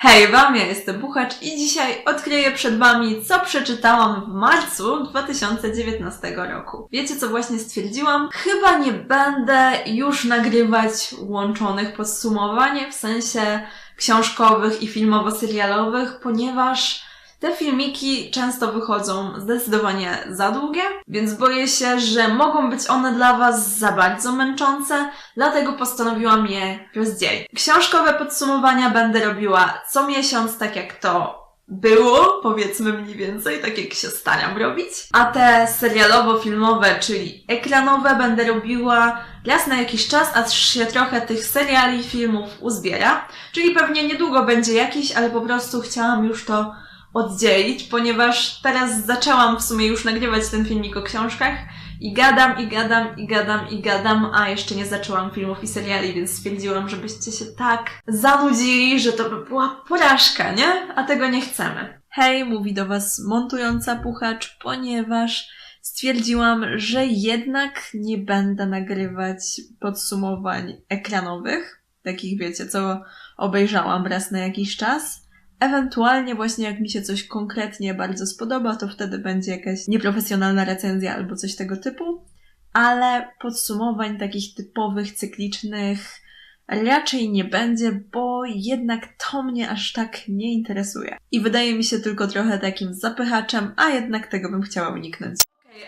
Hej wam, ja jestem Buchacz i dzisiaj odkryję przed wami, co przeczytałam w marcu 2019 roku. Wiecie co właśnie stwierdziłam? Chyba nie będę już nagrywać łączonych podsumowań, w sensie książkowych i filmowo-serialowych, ponieważ te filmiki często wychodzą zdecydowanie za długie, więc boję się, że mogą być one dla Was za bardzo męczące, dlatego postanowiłam je rozdzielić. Książkowe podsumowania będę robiła co miesiąc, tak jak to było, powiedzmy mniej więcej, tak jak się staram robić. A te serialowo-filmowe, czyli ekranowe, będę robiła raz na jakiś czas, aż się trochę tych seriali, filmów uzbiera. Czyli pewnie niedługo będzie jakiś, ale po prostu chciałam już to oddzielić, ponieważ teraz zaczęłam w sumie już nagrywać ten filmik o książkach i gadam, i gadam, i gadam, i gadam, a jeszcze nie zaczęłam filmów i seriali, więc stwierdziłam, żebyście się tak zanudzili, że to by była porażka, nie? A tego nie chcemy. Hej, mówi do Was montująca puchacz, ponieważ stwierdziłam, że jednak nie będę nagrywać podsumowań ekranowych, takich wiecie, co obejrzałam raz na jakiś czas, Ewentualnie właśnie jak mi się coś konkretnie bardzo spodoba, to wtedy będzie jakaś nieprofesjonalna recenzja albo coś tego typu, ale podsumowań takich typowych, cyklicznych raczej nie będzie, bo jednak to mnie aż tak nie interesuje. I wydaje mi się tylko trochę takim zapychaczem, a jednak tego bym chciała uniknąć.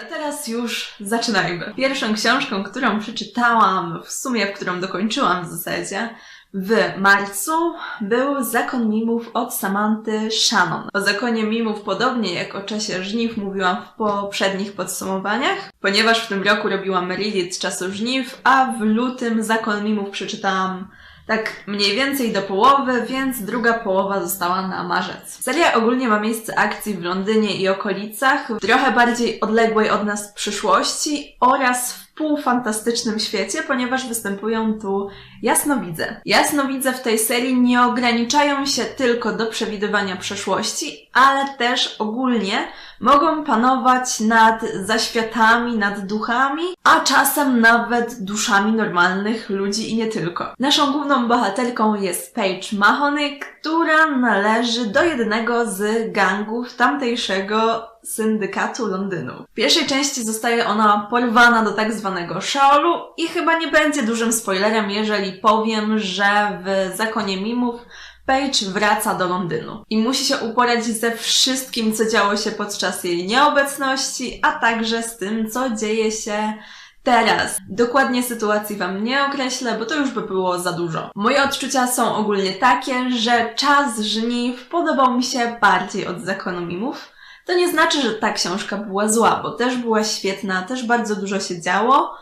A teraz już zaczynajmy. Pierwszą książką, którą przeczytałam, w sumie, w którą dokończyłam w zasadzie, w marcu był Zakon Mimów od Samanty Shannon. O Zakonie Mimów, podobnie jak o czasie żniw, mówiłam w poprzednich podsumowaniach, ponieważ w tym roku robiłam Lilith czasu żniw, a w lutym Zakon Mimów przeczytałam tak mniej więcej do połowy, więc druga połowa została na marzec. Seria ogólnie ma miejsce akcji w Londynie i okolicach, w trochę bardziej odległej od nas przyszłości oraz w półfantastycznym świecie, ponieważ występują tu jasnowidze. Jasnowidze w tej serii nie ograniczają się tylko do przewidywania przeszłości, ale też ogólnie mogą panować nad zaświatami, nad duchami, a czasem nawet duszami normalnych ludzi i nie tylko. Naszą główną bohaterką jest Paige Mahoney, która należy do jednego z gangów tamtejszego syndykatu Londynu. W pierwszej części zostaje ona porwana do tak zwanego Shaolu i chyba nie będzie dużym spoilerem, jeżeli powiem, że w Zakonie Mimów Paige wraca do Londynu i musi się uporać ze wszystkim, co działo się podczas jej nieobecności, a także z tym, co dzieje się Teraz, dokładnie sytuacji Wam nie określę, bo to już by było za dużo. Moje odczucia są ogólnie takie, że czas żniw podobał mi się bardziej od zakonu mimów. To nie znaczy, że ta książka była zła, bo też była świetna, też bardzo dużo się działo,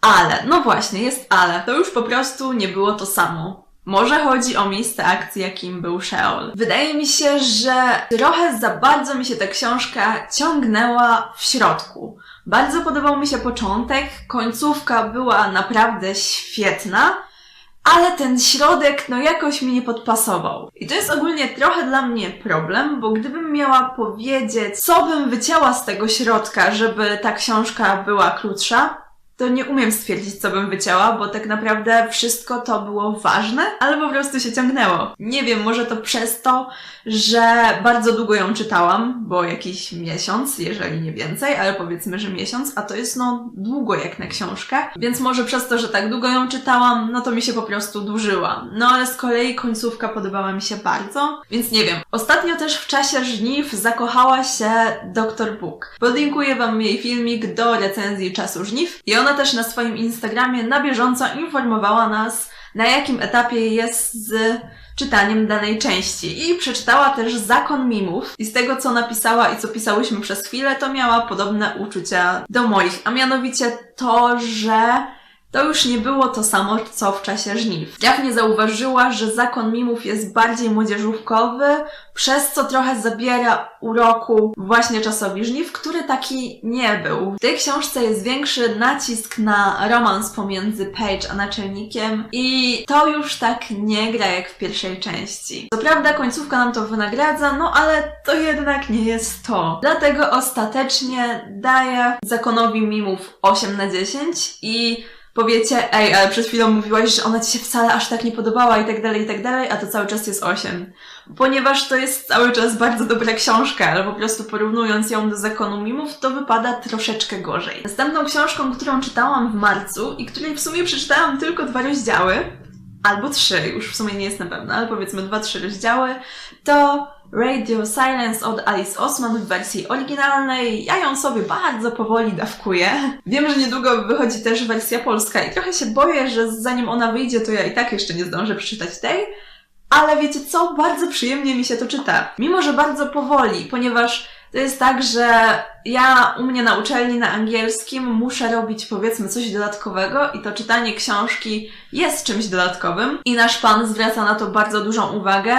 ale, no właśnie, jest ale, to już po prostu nie było to samo. Może chodzi o miejsce akcji, jakim był Sheol. Wydaje mi się, że trochę za bardzo mi się ta książka ciągnęła w środku. Bardzo podobał mi się początek, końcówka była naprawdę świetna, ale ten środek no jakoś mi nie podpasował. I to jest ogólnie trochę dla mnie problem, bo gdybym miała powiedzieć, co bym wycięła z tego środka, żeby ta książka była krótsza, to nie umiem stwierdzić, co bym wycięła, bo tak naprawdę wszystko to było ważne, ale po prostu się ciągnęło. Nie wiem, może to przez to, że bardzo długo ją czytałam, bo jakiś miesiąc, jeżeli nie więcej, ale powiedzmy, że miesiąc, a to jest no długo jak na książkę, więc może przez to, że tak długo ją czytałam, no to mi się po prostu dłużyła. No ale z kolei końcówka podobała mi się bardzo, więc nie wiem. Ostatnio też w czasie żniw zakochała się Dr. Book. Podlinkuję Wam jej filmik do recenzji czasu żniw i ona też na swoim Instagramie na bieżąco informowała nas, na jakim etapie jest z czytaniem danej części. I przeczytała też Zakon Mimów. I z tego, co napisała i co pisałyśmy przez chwilę, to miała podobne uczucia do moich. A mianowicie to, że to już nie było to samo, co w czasie żniw. Trafnie zauważyła, że zakon mimów jest bardziej młodzieżówkowy, przez co trochę zabiera uroku właśnie czasowi żniw, który taki nie był. W tej książce jest większy nacisk na romans pomiędzy Paige a naczelnikiem i to już tak nie gra jak w pierwszej części. Co prawda końcówka nam to wynagradza, no ale to jednak nie jest to. Dlatego ostatecznie daję zakonowi mimów 8 na 10 i powiecie, ej, ale przed chwilą mówiłaś, że ona ci się wcale aż tak nie podobała i tak dalej, i tak dalej, a to cały czas jest 8. Ponieważ to jest cały czas bardzo dobra książka, ale po prostu porównując ją do Zakonu Mimów, to wypada troszeczkę gorzej. Następną książką, którą czytałam w marcu i której w sumie przeczytałam tylko dwa rozdziały, albo trzy, już w sumie nie jestem pewna, ale powiedzmy dwa, trzy rozdziały, to Radio Silence od Alice Osman w wersji oryginalnej. Ja ją sobie bardzo powoli dawkuję. Wiem, że niedługo wychodzi też wersja polska i trochę się boję, że zanim ona wyjdzie, to ja i tak jeszcze nie zdążę przeczytać tej. Ale wiecie co? Bardzo przyjemnie mi się to czyta. Mimo, że bardzo powoli, ponieważ to jest tak, że ja u mnie na uczelni na angielskim muszę robić powiedzmy coś dodatkowego i to czytanie książki jest czymś dodatkowym i nasz pan zwraca na to bardzo dużą uwagę.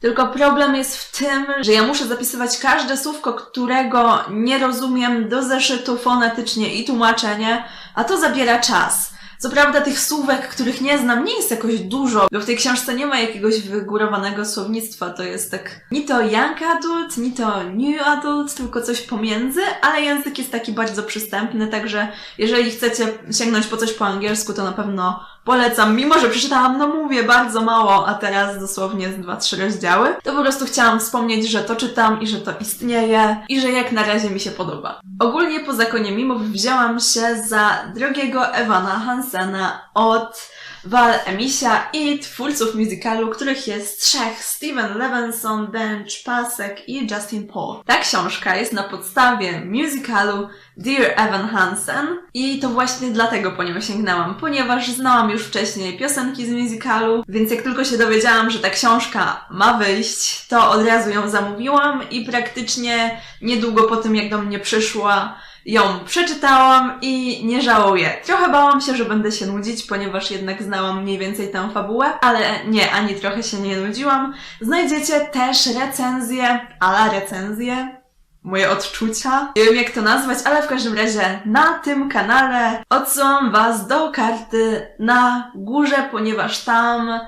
Tylko problem jest w tym, że ja muszę zapisywać każde słówko, którego nie rozumiem do zeszytu fonetycznie i tłumaczenie, a to zabiera czas. Co prawda tych słówek, których nie znam, nie jest jakoś dużo, bo w tej książce nie ma jakiegoś wygórowanego słownictwa. To jest tak ni to young adult, ni to new adult, tylko coś pomiędzy, ale język jest taki bardzo przystępny, także jeżeli chcecie sięgnąć po coś po angielsku, to na pewno polecam. Mimo, że przeczytałam, no mówię, bardzo mało, a teraz dosłownie dwa, trzy rozdziały, to po prostu chciałam wspomnieć, że to czytam i że to istnieje i że jak na razie mi się podoba. Ogólnie po zakonie mimów wzięłam się za drogiego Ewana Hansena od Val Emisia i twórców musicalu, których jest trzech: Steven Levinson, Bench Pasek i Justin Paul. Ta książka jest na podstawie musicalu Dear Evan Hansen i to właśnie dlatego po nią sięgnęłam, ponieważ znałam już wcześniej piosenki z musicalu, więc jak tylko się dowiedziałam, że ta książka ma wyjść, to od razu ją zamówiłam i praktycznie niedługo po tym, jak do mnie przyszła, ją przeczytałam i nie żałuję. Trochę bałam się, że będę się nudzić, ponieważ jednak znałam mniej więcej tę fabułę, ale nie, ani trochę się nie nudziłam. Znajdziecie też recenzję, ala recenzję, moje odczucia. Nie wiem jak to nazwać, ale w każdym razie na tym kanale odsyłam Was do karty na górze, ponieważ tam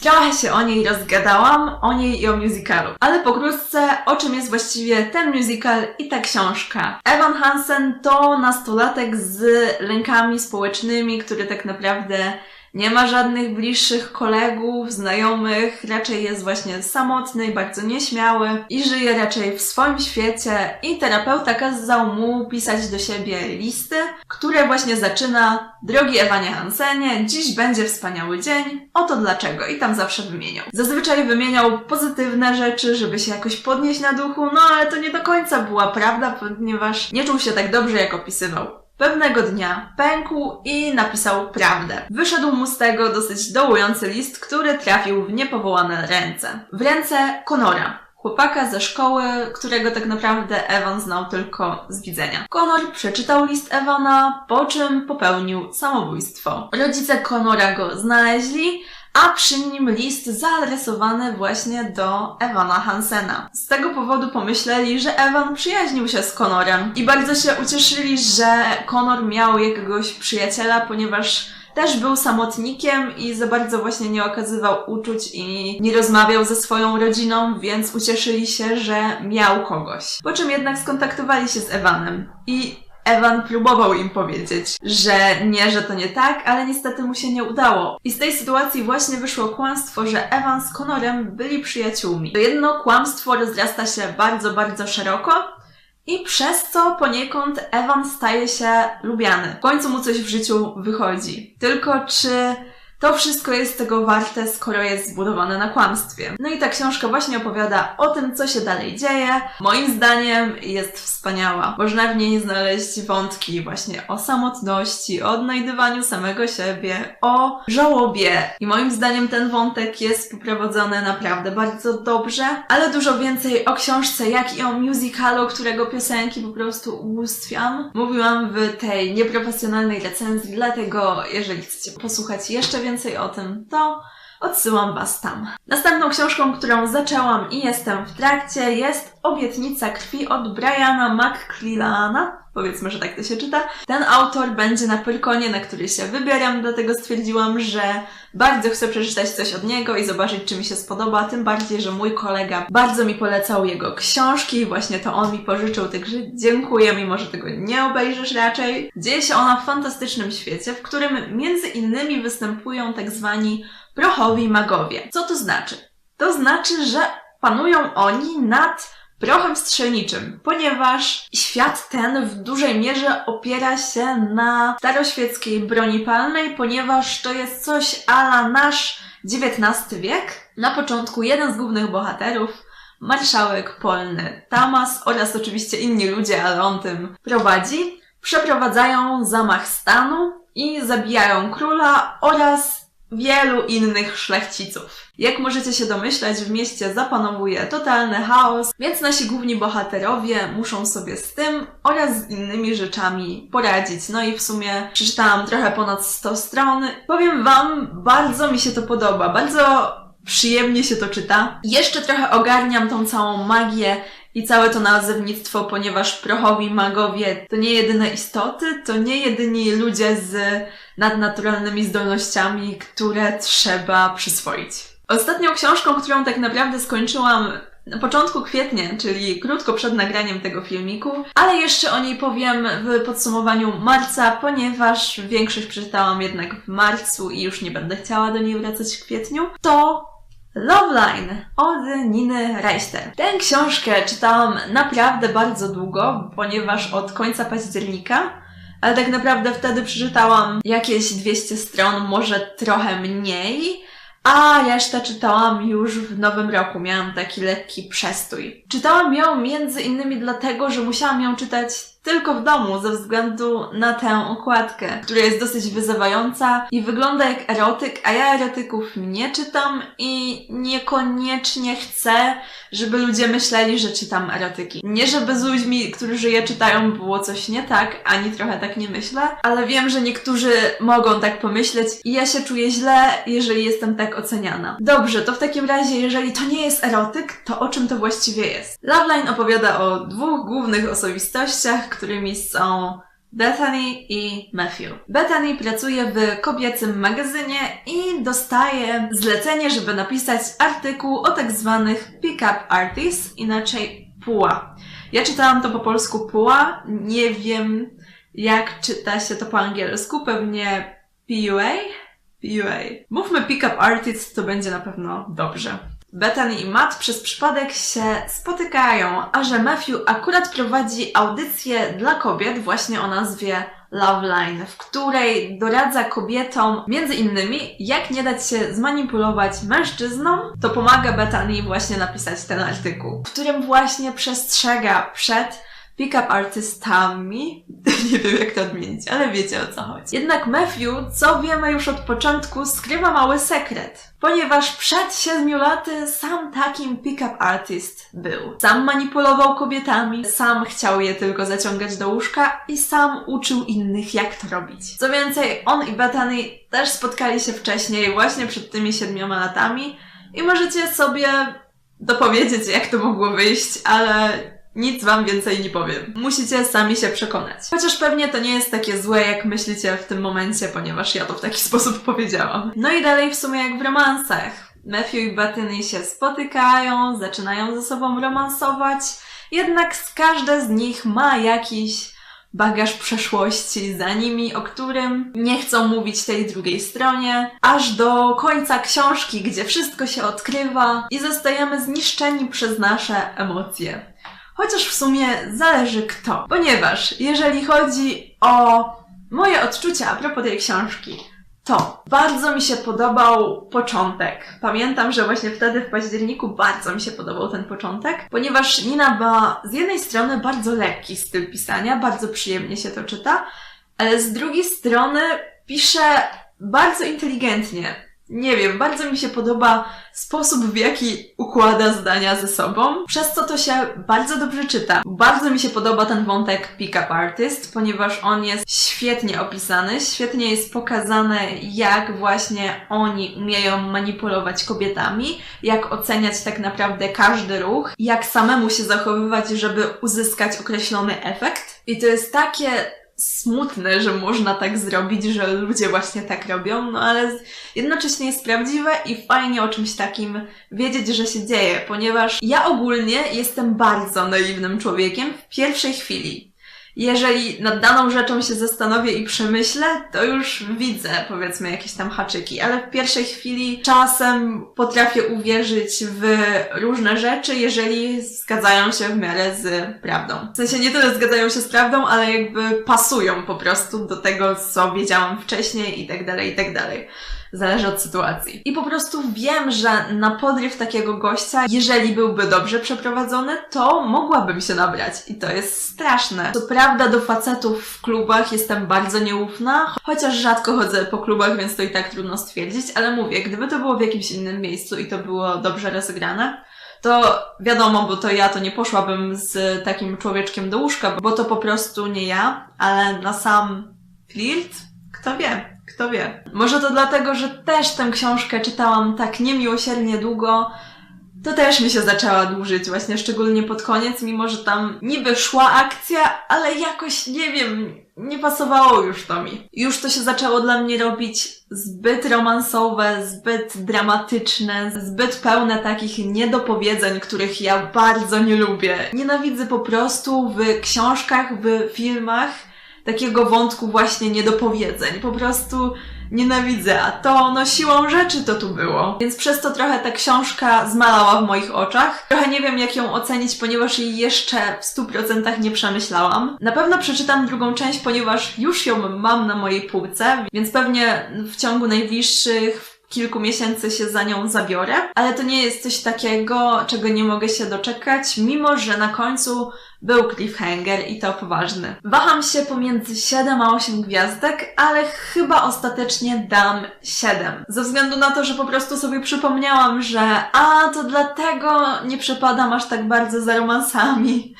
Trochę się o niej rozgadałam, o niej i o musicalu. Ale pokrótce, o czym jest właściwie ten musical i ta książka. Evan Hansen to nastolatek z lękami społecznymi, który tak naprawdę nie ma żadnych bliższych kolegów, znajomych, raczej jest właśnie samotny, bardzo nieśmiały i żyje raczej w swoim świecie i terapeuta kazał mu pisać do siebie listy, które właśnie zaczyna Drogi Ewanie Hansenie, dziś będzie wspaniały dzień, oto dlaczego i tam zawsze wymieniał. Zazwyczaj wymieniał pozytywne rzeczy, żeby się jakoś podnieść na duchu, no ale to nie do końca była prawda, ponieważ nie czuł się tak dobrze jak opisywał. Pewnego dnia pękł i napisał prawdę. Wyszedł mu z tego dosyć dołujący list, który trafił w niepowołane ręce. W ręce Konora, chłopaka ze szkoły, którego tak naprawdę Evan znał tylko z widzenia. Conor przeczytał list Evana, po czym popełnił samobójstwo. Rodzice Conora go znaleźli, a przy nim list zaadresowany właśnie do Evana Hansena. Z tego powodu pomyśleli, że Evan przyjaźnił się z Conorem i bardzo się ucieszyli, że Conor miał jakiegoś przyjaciela, ponieważ też był samotnikiem i za bardzo właśnie nie okazywał uczuć i nie rozmawiał ze swoją rodziną, więc ucieszyli się, że miał kogoś. Po czym jednak skontaktowali się z Evanem i Evan próbował im powiedzieć, że nie, że to nie tak, ale niestety mu się nie udało. I z tej sytuacji właśnie wyszło kłamstwo, że Evan z Connorem byli przyjaciółmi. To jedno kłamstwo rozrasta się bardzo, bardzo szeroko, i przez co poniekąd Evan staje się lubiany. W końcu mu coś w życiu wychodzi. Tylko czy to wszystko jest tego warte, skoro jest zbudowane na kłamstwie. No i ta książka właśnie opowiada o tym, co się dalej dzieje. Moim zdaniem jest wspaniała. Można w niej znaleźć wątki właśnie o samotności, o odnajdywaniu samego siebie, o żałobie. I moim zdaniem ten wątek jest poprowadzony naprawdę bardzo dobrze, ale dużo więcej o książce, jak i o musicalu, którego piosenki po prostu ubóstwiam. Mówiłam w tej nieprofesjonalnej recenzji, dlatego jeżeli chcecie posłuchać jeszcze więcej o tym, to odsyłam Was tam. Następną książką, którą zaczęłam i jestem w trakcie, jest Obietnica krwi od Briana McClellana. Powiedzmy, że tak to się czyta. Ten autor będzie na Pyrkonie, na który się wybieram, dlatego stwierdziłam, że bardzo chcę przeczytać coś od niego i zobaczyć, czy mi się spodoba, tym bardziej, że mój kolega bardzo mi polecał jego książki i właśnie to on mi pożyczył, także dziękuję, mimo że tego nie obejrzysz raczej. Dzieje się ona w fantastycznym świecie, w którym między innymi występują tak zwani prochowi magowie. Co to znaczy? To znaczy, że panują oni nad prochem strzelniczym, ponieważ świat ten w dużej mierze opiera się na staroświeckiej broni palnej, ponieważ to jest coś ala nasz XIX wiek. Na początku jeden z głównych bohaterów, marszałek polny Tamas oraz oczywiście inni ludzie, ale on tym prowadzi, przeprowadzają zamach stanu i zabijają króla oraz wielu innych szlachciców. Jak możecie się domyślać, w mieście zapanowuje totalny chaos, więc nasi główni bohaterowie muszą sobie z tym oraz z innymi rzeczami poradzić. No i w sumie przeczytałam trochę ponad 100 stron. Powiem Wam, bardzo mi się to podoba, bardzo przyjemnie się to czyta. Jeszcze trochę ogarniam tą całą magię i całe to nazewnictwo, ponieważ prochowi magowie to nie jedyne istoty, to nie jedyni ludzie z nadnaturalnymi zdolnościami, które trzeba przyswoić. Ostatnią książką, którą tak naprawdę skończyłam na początku kwietnia, czyli krótko przed nagraniem tego filmiku, ale jeszcze o niej powiem w podsumowaniu marca, ponieważ większość przeczytałam jednak w marcu i już nie będę chciała do niej wracać w kwietniu, to Loveline od Niny Reister. Tę książkę czytałam naprawdę bardzo długo, ponieważ od końca października, ale tak naprawdę wtedy przeczytałam jakieś 200 stron, może trochę mniej, a resztę czytałam już w nowym roku. Miałam taki lekki przestój. Czytałam ją między innymi dlatego, że musiałam ją czytać tylko w domu ze względu na tę okładkę, która jest dosyć wyzywająca i wygląda jak erotyk, a ja erotyków nie czytam i niekoniecznie chcę, żeby ludzie myśleli, że czytam erotyki. Nie, żeby z ludźmi, którzy je czytają, było coś nie tak, ani trochę tak nie myślę, ale wiem, że niektórzy mogą tak pomyśleć i ja się czuję źle, jeżeli jestem tak oceniana. Dobrze, to w takim razie, jeżeli to nie jest erotyk, to o czym to właściwie jest? Loveline opowiada o dwóch głównych osobistościach, którymi są Bethany i Matthew. Bethany pracuje w kobiecym magazynie i dostaje zlecenie, żeby napisać artykuł o tak zwanych pick-up artists, inaczej puła. Ja czytałam to po polsku puła, nie wiem jak czyta się to po angielsku, pewnie PUA? PUA. Mówmy pick-up artist, to będzie na pewno dobrze. Bethany i Matt przez przypadek się spotykają, a że Matthew akurat prowadzi audycję dla kobiet właśnie o nazwie Loveline, w której doradza kobietom między innymi jak nie dać się zmanipulować mężczyznom, to pomaga Bethany właśnie napisać ten artykuł, w którym właśnie przestrzega przed pick-up artystami. Nie wiem jak to odmienić, ale wiecie o co chodzi. Jednak Matthew, co wiemy już od początku, skrywa mały sekret. Ponieważ przed siedmiu laty sam takim pick-up artist był. Sam manipulował kobietami, sam chciał je tylko zaciągać do łóżka i sam uczył innych jak to robić. Co więcej, on i Bethany też spotkali się wcześniej, właśnie przed tymi siedmioma latami i możecie sobie dopowiedzieć jak to mogło wyjść, ale nic wam więcej nie powiem. Musicie sami się przekonać. Chociaż pewnie to nie jest takie złe, jak myślicie w tym momencie, ponieważ ja to w taki sposób powiedziałam. No i dalej w sumie jak w romansach. Matthew i Bethany się spotykają, zaczynają ze sobą romansować, jednak z każda z nich ma jakiś bagaż przeszłości za nimi, o którym nie chcą mówić tej drugiej stronie, aż do końca książki, gdzie wszystko się odkrywa i zostajemy zniszczeni przez nasze emocje. Chociaż w sumie zależy kto. Ponieważ jeżeli chodzi o moje odczucia a propos tej książki, to bardzo mi się podobał początek. Pamiętam, że właśnie wtedy w październiku bardzo mi się podobał ten początek, ponieważ Nina ma z jednej strony bardzo lekki styl pisania, bardzo przyjemnie się to czyta, ale z drugiej strony pisze bardzo inteligentnie. Nie wiem, bardzo mi się podoba sposób, w jaki układa zdania ze sobą, przez co to się bardzo dobrze czyta. Bardzo mi się podoba ten wątek pick-up artist, ponieważ on jest świetnie opisany, świetnie jest pokazane, jak właśnie oni umieją manipulować kobietami, jak oceniać tak naprawdę każdy ruch, jak samemu się zachowywać, żeby uzyskać określony efekt. I to jest takie smutne, że można tak zrobić, że ludzie właśnie tak robią, no ale jednocześnie jest prawdziwe i fajnie o czymś takim wiedzieć, że się dzieje, ponieważ ja ogólnie jestem bardzo naiwnym człowiekiem w pierwszej chwili. Jeżeli nad daną rzeczą się zastanowię i przemyślę, to już widzę, powiedzmy, jakieś tam haczyki, ale w pierwszej chwili czasem potrafię uwierzyć w różne rzeczy, jeżeli zgadzają się w miarę z prawdą. W sensie nie tyle zgadzają się z prawdą, ale jakby pasują po prostu do tego, co wiedziałam wcześniej i tak dalej, i tak dalej. Zależy od sytuacji. I po prostu wiem, że na podryw takiego gościa, jeżeli byłby dobrze przeprowadzony, to mogłabym się nabrać. I to jest straszne. Co prawda do facetów w klubach jestem bardzo nieufna, chociaż rzadko chodzę po klubach, więc to i tak trudno stwierdzić, ale mówię, gdyby to było w jakimś innym miejscu i to było dobrze rozegrane, to wiadomo, bo to ja to nie poszłabym z takim człowieczkiem do łóżka, bo to po prostu nie ja, ale na sam flirt, kto wie. Kto wie. Może to dlatego, że też tę książkę czytałam tak niemiłosiernie długo, to też mi się zaczęła dłużyć, właśnie szczególnie pod koniec, mimo że tam niby szła akcja, ale jakoś, nie wiem, nie pasowało już to mi. Już to się zaczęło dla mnie robić zbyt romansowe, zbyt dramatyczne, zbyt pełne takich niedopowiedzeń, których ja bardzo nie lubię. Nienawidzę po prostu w książkach, w filmach takiego wątku właśnie niedopowiedzeń. Po prostu nienawidzę, a to no siłą rzeczy to tu było. Więc przez to trochę ta książka zmalała w moich oczach. Trochę nie wiem jak ją ocenić, ponieważ jej jeszcze w 100% nie przemyślałam. Na pewno przeczytam drugą część, ponieważ już ją mam na mojej półce, więc pewnie w ciągu najbliższych kilku miesięcy się za nią zabiorę, ale to nie jest coś takiego, czego nie mogę się doczekać, mimo że na końcu był cliffhanger i to poważny. Waham się pomiędzy 7 a 8 gwiazdek, ale chyba ostatecznie dam 7. Ze względu na to, że po prostu sobie przypomniałam, że a to dlatego nie przepadam aż tak bardzo za romansami.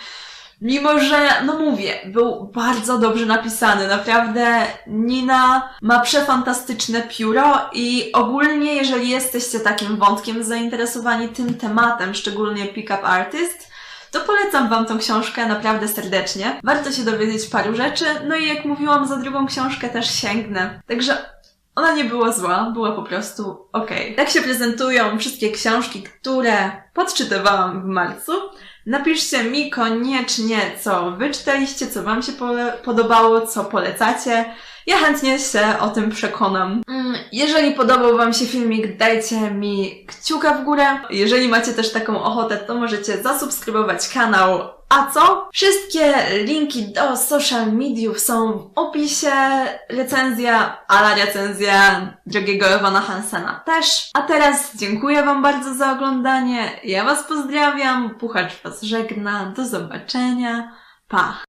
Mimo, że, no mówię, był bardzo dobrze napisany. Naprawdę Nina ma przefantastyczne pióro i ogólnie, jeżeli jesteście takim wątkiem zainteresowani tym tematem, szczególnie Pickup Artist, to polecam Wam tą książkę naprawdę serdecznie. Warto się dowiedzieć paru rzeczy, no i jak mówiłam, za drugą książkę też sięgnę. Także ona nie była zła, była po prostu okej. Tak się prezentują wszystkie książki, które podczytywałam w marcu. Napiszcie mi koniecznie, co wy czytaliście, co wam się podobało, co polecacie. Ja chętnie się o tym przekonam. Mm, Jeżeli podobał wam się filmik, dajcie mi kciuka w górę. Jeżeli macie też taką ochotę, to możecie zasubskrybować kanał. A co? Wszystkie linki do social mediów są w opisie. Recenzja, ala recenzja drogiego Ewana Hansena też. A teraz dziękuję wam bardzo za oglądanie. Ja was pozdrawiam. Puchacz was żegna. Do zobaczenia. Pa!